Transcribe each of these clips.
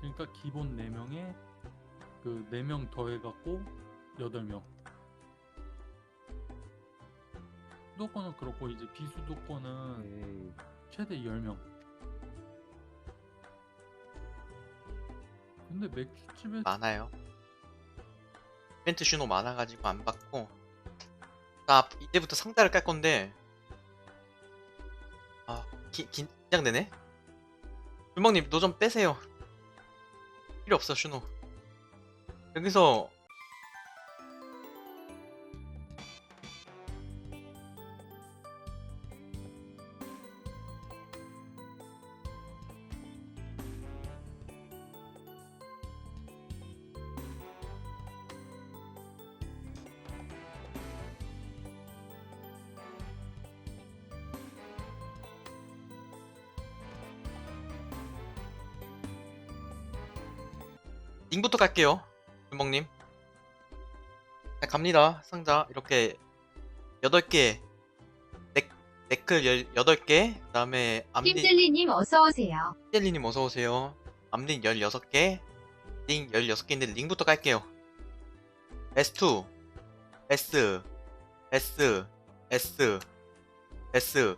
그러니까 기본 4명에 그 4명 더해갖고 8명. 수도권은 그렇고 이제 비수도권은 에이, 최대 10명. 근데 맥주집에 많아요. 이벤트 슈노 많아가지고 안 받고 나 이제부터 상자를 깔 건데 아 기, 긴장되네. 유먹님 노좀 빼세요. 필요 없어 슈노. 여기서 링부터 갈게요. 유먹님. 자, 갑니다. 상자 이렇게 8개 넥, 네클 18개 그 다음에 앞니 찜질리님 어서오세요. 젤리님 어서오세요. 앞린 16개, 링 16개인데 링부터 깔게요. S2, S, S, S, S,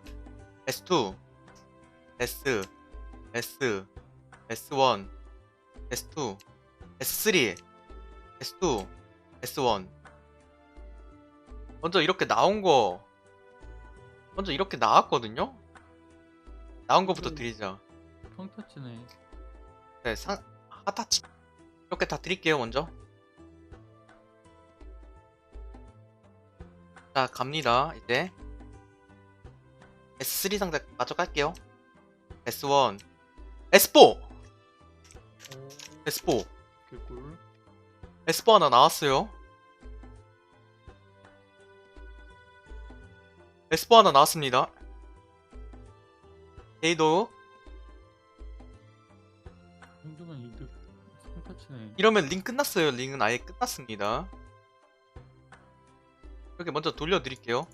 S2, S, S, S1, S2, S3, S2, S1. 먼저 이렇게 나온 거, 먼저 이렇게 나왔거든요? 나온 거부터 음. 드리자. 평타치네. 네, 상, 하타치. 이렇게 다 드릴게요, 먼저. 자, 갑니다, 이제. S3 상자 마저 깔게요. S1. S4! S4. 개꿀. S4 하나 나왔어요. S4 하나 나왔습니다. 데이도 정도면 이득. 이러면 링 끝났어요. 링은 아예 끝났습니다. 이렇게 먼저 돌려드릴게요.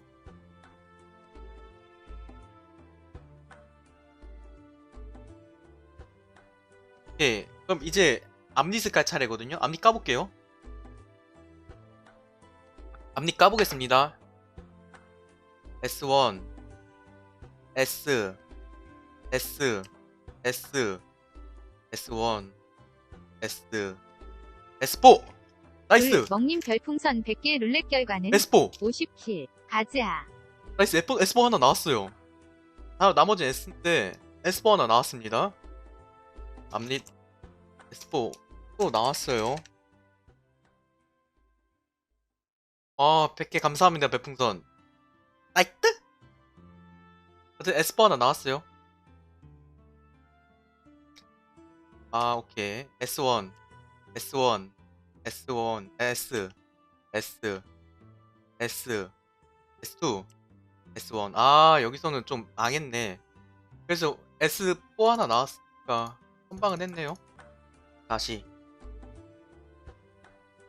예, 그럼 이제 앞니스 깔 차례거든요. 앞니 까볼게요. 앞니 까보겠습니다. S1, S, S, S, S1, S, S4! 나이스! 먹님 별풍선 100개 룰렛 결과는 S4! 50킬. 가즈아. 나이스 S4, S4 하나 나왔어요. 아, 나머지 S인데 S4 하나 나왔습니다. 앞릿 S4 또 나왔어요. 아, 100개 감사합니다, 별풍선. 나이스! 어쨌든 S4 하나 나왔어요. 아, 오케이. S1, S1, S1, S, S, S, S2, S1. 아, 여기서는 좀 망했네. 그래서 S4 하나 나왔으니까 선방은 했네요. 다시.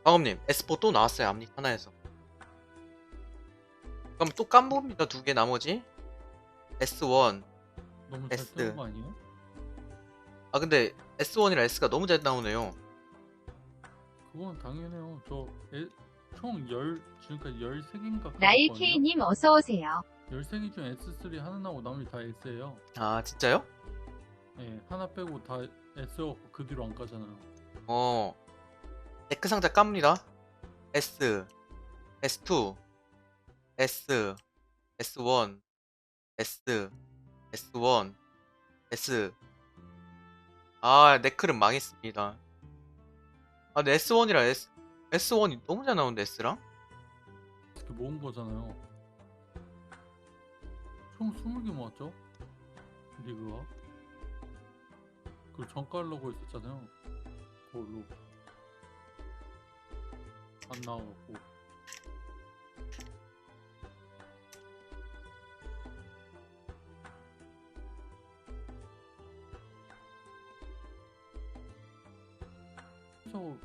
방금님, S4 또 나왔어요. 앞니 하나에서. 그럼 또 깜봅니다. 두 개 나머지. S1. 너무 잘 S. 뜨는 거 아니에요? 아, 근데 S1이랑 S가 너무 잘 나오네요. 그건 당연해요. 저총 10, 지금까지 13개인가 나일 K님 어서오세요. 13개 중 S3 하나 나오고 나머지 다 S예요. 아, 진짜요? 예, 하나 빼고 다 S였고 그 뒤로 안 가잖아요. 어. 네크 상자 깝니다. S, S2, S, S1, S, S1, S. 아, 네클은 망했습니다. 아, 근데 S1이랑 S, S1이 너무 잘 나오는데, S랑? 이렇게 모은 거잖아요. 총 20개 모았죠? 리그가. 그 전가하려고 했었잖아요. 그걸로. 안 나와갖고. 그래서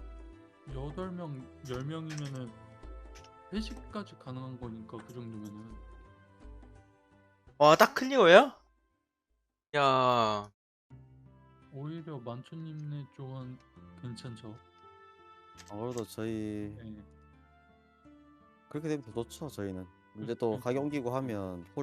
8명, 10명이면은 회식까지 가능한 거니까 그 정도면은 와, 딱 클리어야? 야, 오히려 만초님네 쪽은 괜찮죠. 아무래도 저희 네. 그렇게 되면 더 좋죠 저희는. 이제 또 가게 옮기고 하면